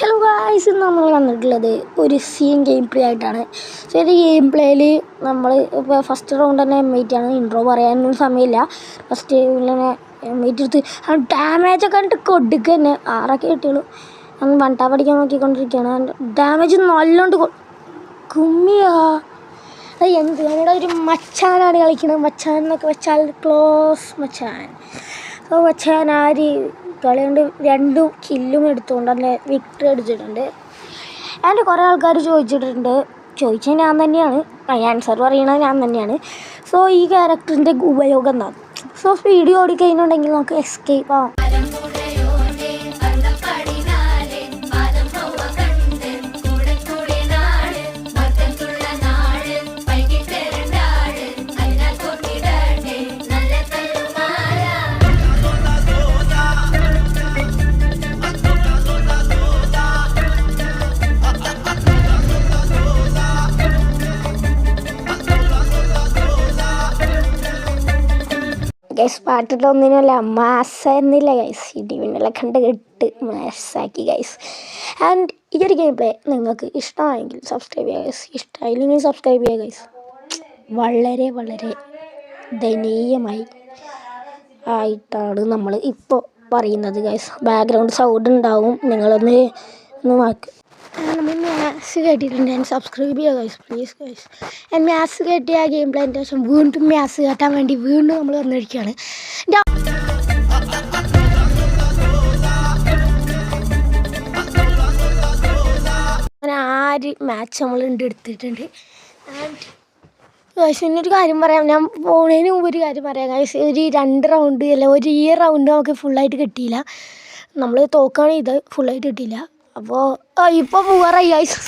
Hello guys നമ്മൾ വന്നിട്ടുള്ളത് ഒരു സീൻ ഗെയിം പ്ലേ ആയിട്ടാണ്. സോ ഇത് ഗെയിം പ്ലേയിൽ നമ്മൾ ഇപ്പോൾ ഫസ്റ്റ് റൗണ്ട് തന്നെ എം എയ്റ്റ് ആണ് ഇൻട്രോ പറയാനൊന്നും സമയമില്ല. ഫസ്റ്റ് ഇങ്ങനെ എം എയ്റ്റ് എടുത്ത് ആ ഡാമേജ് ഒക്കെ കണ്ടിട്ട് കൊടുക്കുക തന്നെ. ആറൊക്കെ കിട്ടിയുള്ളൂ. അന്ന് വണ്ടാ പഠിക്കാൻ നോക്കിക്കൊണ്ടിരിക്കുകയാണ്. ഡാമേജ് നല്ലോണ്ട് കുമ്മിയാ. അത് എന്ത് നമ്മുടെ ഒരു മച്ചാനാണ് കളിക്കുന്നത് മച്ചാൻ എന്നൊക്കെ വെച്ചാൽ ക്ലോസ് മച്ചാൻ. അപ്പോൾ മച്ചാൻ ആര് കളി കൊണ്ട് രണ്ടു കില്ലും എടുത്തുകൊണ്ട് തന്നെ വിക്ടറി അടിച്ചിട്ടുണ്ട്. അതിന്റെ കുറേ ആൾക്കാർ ചോദിച്ചിട്ടുണ്ട്. ചോദിച്ചത് ഞാൻ തന്നെയാണ്. ആൻസർ പറയുന്നത് ഞാൻ തന്നെയാണ്. സോ ഈ ക്യാരക്ടറിന്റെ ഉപയോഗം എന്താണ്? സോ സ്പീഡ് ഓടിക്കഴിഞ്ഞുണ്ടെങ്കിൽ നമുക്ക് എസ്കേപ്പ് ആവാം. ഗൈസ് പാട്ടിട്ടൊന്നിനല്ല മാസ എന്നില്ല ഗൈസ് ഇടിമിന്നലെ കണ്ട് കെട്ട് മാസാക്കി ഗൈസ് ആൻഡ് ഈ ഒരു ഗെയിം പ്ലേ നിങ്ങൾക്ക് ഇഷ്ടമായെങ്കിൽ സബ്സ്ക്രൈബ് ചെയ്യുക ഗൈസ് ഇഷ്ടമായില്ലെങ്കിൽ സബ്സ്ക്രൈബ് ചെയ്യുക ഗൈസ് വളരെ വളരെ ദയനീയമായി ആയിട്ടാണ് നമ്മൾ ഇപ്പോൾ പറയുന്നത് ഗൈസ് ബാക്ക്ഗ്രൗണ്ട് സൗണ്ട് ഉണ്ടാവും. നിങ്ങളൊന്ന് ഒന്ന് മാക്ക് നമ്മൾ മാത്സ് കേട്ടിട്ടുണ്ട് ഞാൻ സബ്സ്ക്രൈബ് ചെയ്യുക ഗൈസ് പ്ലീസ് ഗൈസ് ഞാൻ മാത്സ് കേട്ടിയ ആ ഗെയിം പ്ലേന്റെ ശേഷം വീണ്ടും മാത്സ് കേട്ടാൻ വേണ്ടി വീണ്ടും നമ്മൾ വന്നിരിക്കുകയാണ്. അങ്ങനെ ആര് മാച്ച് നമ്മൾ ഉണ്ട് എടുത്തിട്ടുണ്ട്. ആൻഡ് ഇന്നൊരു കാര്യം പറയാം. ഞാൻ പോണതിന് മുമ്പ് ഒരു കാര്യം പറയാം. ഗൈസ് ഒരു രണ്ട് റൗണ്ട് അല്ല ഒരു ഈ റൗണ്ട് നമുക്ക് ഫുള്ളായിട്ട് കിട്ടിയില്ല. നമ്മൾ തോക്കാണ് ഇത് ഫുള്ളായിട്ട് കിട്ടിയില്ല. അപ്പോൾ ഇപ്പോൾ പോകാറായി ഗൈസ്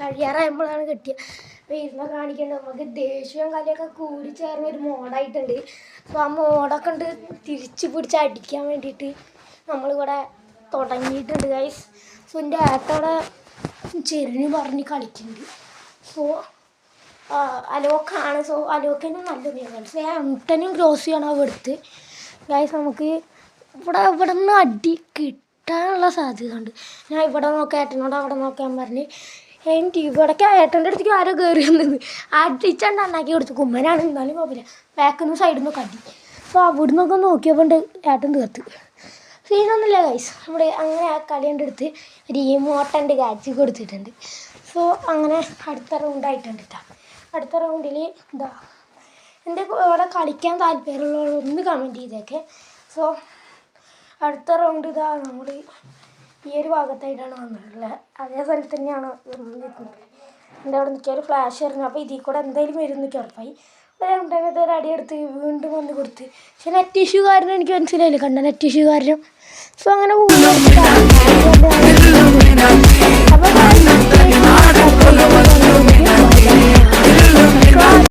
കഴിയാറായപ്പോഴാണ് കിട്ടിയത് അപ്പോൾ ഇരുന്ന് കാണിക്കേണ്ടത് നമുക്ക് ദേഷ്യവും കലയൊക്കെ കൂടി ചേർന്ന ഒരു മോഡായിട്ടുണ്ട്. അപ്പോൾ ആ മോഡൊക്കെ ഉണ്ട് തിരിച്ചു പിടിച്ച് അടിക്കാൻ വേണ്ടിയിട്ട് നമ്മളിവിടെ തുടങ്ങിയിട്ടുണ്ട് ഗൈസ് സോ എന്റെ ഏട്ടവിടെ ചെറിയ പറഞ്ഞ് കളിക്കുന്നുണ്ട്. സോ അലോക്കാണ്. സോ അലോക്കനും നല്ല ഉപയോഗമാണ് സോ ഏട്ടനും ക്രോസ് അവിടുത്തെ ഗൈസ് നമുക്ക് ഇവിടെ ഇവിടെ നിന്ന് അടി കിട്ടാനുള്ള സാധ്യത ഉണ്ട് ഞാൻ ഇവിടെ നോക്കാം ഏട്ടനോട് അവിടെ നോക്കാൻ പറഞ്ഞ് എനിക്ക് ഇവിടേക്ക് ഏട്ടന്റെ അടുത്തേക്ക് ആരോ കയറി വന്നത്. അടിച്ചണ്ട് ഉണ്ടാക്കി കൊടുത്തു. കുമ്മനാണ്. എന്നാലും കുഴപ്പമില്ല. ബാക്കിൽ നിന്ന് സൈഡിൽ നിന്ന് കടി അപ്പോൾ അവിടെ നിന്നൊക്കെ നോക്കിയപ്പോൾ ഏട്ടൻ തീർത്ത്. സീനൊന്നുമില്ല ഗൈസ് നമ്മുടെ അങ്ങനെ ആ കളി എന്റെ അടുത്ത് ഒരു ഇമോട്ടന്റെ കാച്ച് കൊടുത്തിട്ടുണ്ട്. സോ അങ്ങനെ അടുത്ത റൗണ്ടായിട്ടുണ്ട് കേട്ടോ അടുത്ത റൗണ്ടിൽ എന്താ എന്റെ ഇവിടെ കളിക്കാൻ താല്പര്യമുള്ളവരൊന്ന് കമന്റ് ചെയ്തേക്കെ. സോ അടുത്ത റൗണ്ട് ഇതാ നമ്മൾ ഈ ഒരു ഭാഗത്തായിട്ടാണ് വന്നിട്ടുള്ളത് അതേ സ്ഥലത്ത് തന്നെയാണ് എന്റെ അവിടെ നിൽക്കിയ ഒരു ഫ്ലാഷ് വരുന്നത് അപ്പോൾ ഇതിൽ കൂടെ എന്തായാലും വരും എന്നൊക്കെ ഉറപ്പായി. രണ്ടാമത്തെ ഒരു അടിയെടുത്ത് വീണ്ടും വന്ന് കൊടുത്ത്. പക്ഷെ നെറ്റ് ഇഷ്യൂ കാരണം എനിക്ക് മനസ്സിലായില്ല. കണ്ട നെറ്റ് ഇഷ്യൂ കാരണം. സോ അങ്ങനെ